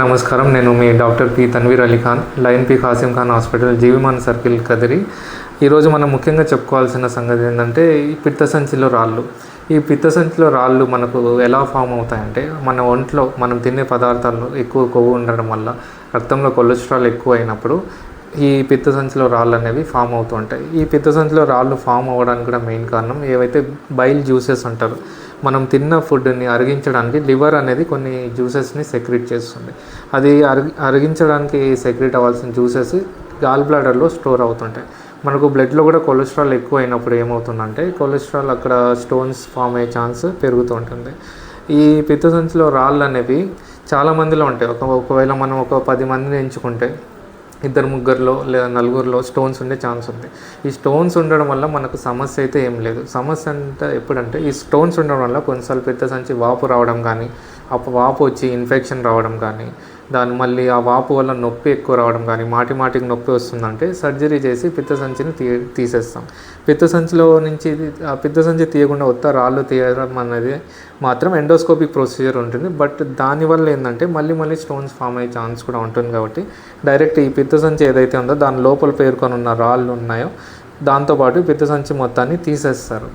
నమస్కారం. నేను మీ doctor P. Tanveer Ali Khan line P. Khasim Khan hospital జీవిమాన్ circle Kadiri. ఈరోజు మనం ముఖ్యంగా చెప్పుకోవాల్సిన సంగతి ఏంటంటే ఈ పిత్తసంచిలో రాళ్ళు. ఈ పిత్తసంచిలో రాళ్ళు మనకు ఎలా ఫామ్ అవుతాయంటే మన ఒంట్లో మనం తినే పదార్థాల్లో ఎక్కువ కొవ్వు ఉండడం వల్ల రక్తంలో కొలెస్ట్రాల్ ఎక్కువ అయినప్పుడు ఈ పిత్త సంచిలో రాళ్ళు అనేవి ఫామ్ అవుతూ ఉంటాయి. ఈ పిత్తసంచిలో రాళ్ళు ఫామ్ అవ్వడానికి కూడా మెయిన్ కారణం ఏవైతే బైల్ జ్యూసెస్ అంటారు మనం తిన్న ఫుడ్ని అరిగించడానికి లివర్ అనేది కొన్ని జ్యూసెస్ని సెక్రెట్ చేస్తుంది. అది అరిగి అరిగించడానికి సెక్రెట్ అవ్వాల్సిన జ్యూసెస్ గాల్ బ్లాడర్లో స్టోర్ అవుతుంటాయి. మనకు బ్లడ్లో కూడా కొలెస్ట్రాల్ ఎక్కువ అయినప్పుడు ఏమవుతుందంటే కొలెస్ట్రాల్ అక్కడ స్టోన్స్ ఫామ్ అయ్యే ఛాన్స్ పెరుగుతూ ఉంటుంది. ఈ పిత్తసంచిలో రాళ్ళు అనేవి చాలా మందిలో ఉంటాయి. ఒక ఒకవేళ మనం ఒక పది మందిని ఎంచుకుంటే ఇద్దరు ముగ్గురులో లేదా నలుగురిలో స్టోన్స్ ఉండే ఛాన్స్ ఉంది. ఈ స్టోన్స్ ఉండడం వల్ల మనకు సమస్య అయితే ఏం లేదు. సమస్య అంటే ఎప్పుడంటే ఈ స్టోన్స్ ఉండడం వల్ల కొన్నిసార్లు పెద్ద సంచి వాపు రావడం కానీ ఆ వాపు వచ్చి ఇన్ఫెక్షన్ రావడం కానీ దాని మళ్ళీ ఆ వాపు వల్ల నొప్పి ఎక్కువ రావడం కానీ మాటి మాటికి నొప్పి వస్తుందంటే సర్జరీ చేసి పిత్త సంచిని తీ తీసేస్తాం. పిత్త సంచిలో నుంచి ఆ పిత్త సంచి తీయకుండా ఉత్త రాళ్ళు తీయడం అనేది మాత్రం ఎండోస్కోపిక్ ప్రొసీజర్ ఉంటుంది. బట్ దానివల్ల ఏంటంటే మళ్ళీ మళ్ళీ స్టోన్స్ ఫామ్ అయ్యే ఛాన్స్ కూడా ఉంటుంది కాబట్టి డైరెక్ట్ ఈ పిత్త సంచి ఏదైతే ఉందో దాని లోపల పేర్కొని ఉన్న రాళ్ళు ఉన్నాయో దాంతోపాటు పిత్త సంచి మొత్తాన్ని తీసేస్తారు.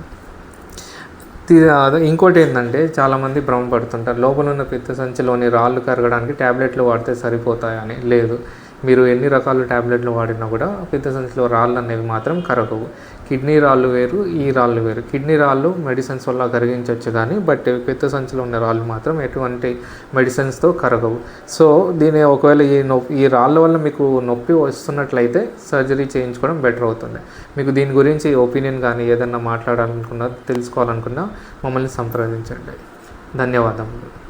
ఇంకోటి ఏంటంటే చాలామంది భ్రమపడుతుంటారు. లోపల ఉన్న పిత్త సంచిలోని రాళ్ళు కరగడానికి ట్యాబ్లెట్లు వాడితే సరిపోతాయని లేదు. మీరు ఎన్ని రకాల ట్యాబ్లెట్లు వాడినా కూడా పెద్ద సంచిలో రాళ్ళు అనేవి మాత్రం కరగవు. కిడ్నీ రాళ్ళు వేరు ఈ రాళ్ళు వేరు. కిడ్నీ రాళ్ళు మెడిసిన్స్ వల్ల కరిగించవచ్చు కానీ బట్ పెద్ద సంచిలో ఉన్న రాళ్ళు మాత్రం ఎటువంటి మెడిసిన్స్తో కరగవు. సో దీని ఒకవేళ ఈ నొప్పి ఈ రాళ్ళ వల్ల మీకు నొప్పి వస్తున్నట్లయితే సర్జరీ చేయించుకోవడం బెటర్ అవుతుంది. మీకు దీని గురించి ఒపీనియన్ కానీ ఏదన్నా మాట్లాడాలనుకున్నా తెలుసుకోవాలనుకున్నా మమ్మల్ని సంప్రదించండి. ధన్యవాదములు.